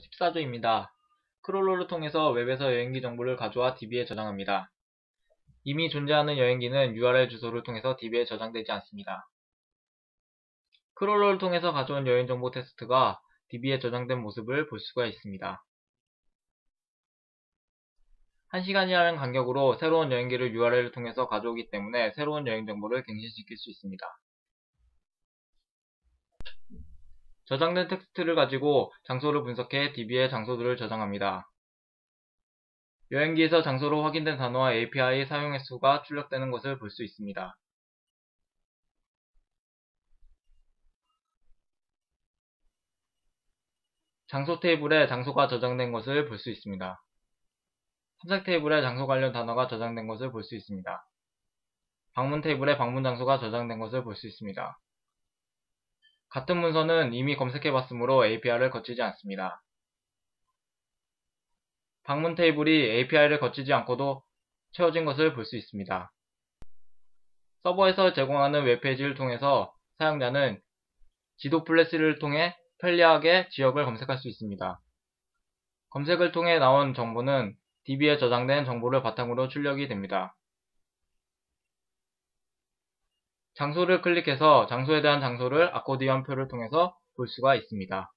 14조입니다. 크롤러를 통해서 웹에서 여행기 정보를 가져와 DB에 저장합니다. 이미 존재하는 여행기는 URL 주소를 통해서 DB에 저장되지 않습니다. 크롤러를 통해서 가져온 여행 정보 테스트가 DB에 저장된 모습을 볼 수가 있습니다. 1시간이라는 간격으로 새로운 여행기를 URL을 통해서 가져오기 때문에 새로운 여행 정보를 갱신시킬 수 있습니다. 저장된 텍스트를 가지고 장소를 분석해 DB에 장소들을 저장합니다. 여행기에서 장소로 확인된 단어와 API 사용 횟수가 출력되는 것을 볼 수 있습니다. 장소 테이블에 장소가 저장된 것을 볼 수 있습니다. 탐색 테이블에 장소 관련 단어가 저장된 것을 볼 수 있습니다. 방문 테이블에 방문 장소가 저장된 것을 볼 수 있습니다. 같은 문서는 이미 검색해봤으므로 API를 거치지 않습니다. 방문 테이블이 API를 거치지 않고도 채워진 것을 볼 수 있습니다. 서버에서 제공하는 웹페이지를 통해서 사용자는 지도 플래시를 통해 편리하게 지역을 검색할 수 있습니다. 검색을 통해 나온 정보는 DB에 저장된 정보를 바탕으로 출력이 됩니다. 장소를 클릭해서 장소에 대한 장소를 아코디언 표를 통해서 볼 수가 있습니다.